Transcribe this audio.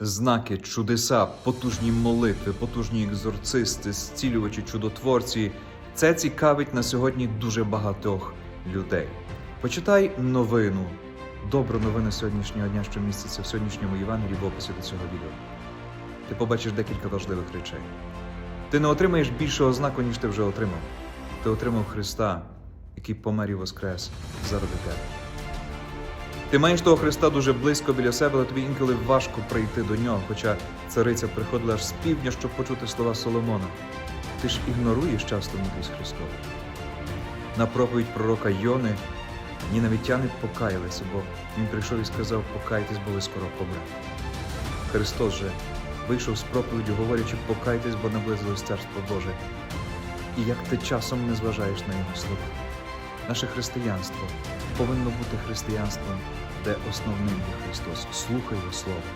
Знаки, чудеса, потужні молитви, потужні екзорцисти, зцілювачі, чудотворці це цікавить на сьогодні дуже багатьох людей. Почитай новину, добру новину сьогоднішнього дня, що міститься в сьогоднішньому Євангелії в описі до цього відео. Ти побачиш декілька важливих речей. Ти не отримаєш більшого знаку, ніж ти вже отримав. Ти отримав Христа, який помер і воскрес заради тебе. Ти маєш того Христа дуже близько біля себе, але тобі інколи важко прийти до нього, хоча цариця приходила аж з півдня, щоб почути слова Соломона. Ти ж ігноруєш часто мудрість Христову. На проповідь пророка Йони нінавітяни покаялися, бо він прийшов і сказав: покайтесь, бо ви скоро помрете. Христос же вийшов з проповіддю, говорячи, покайтесь, бо наблизилось царство Боже. І як ти часом не зважаєш на його слова. Наше християнство повинно бути християнством, де основним є Христос. Слухай його слово.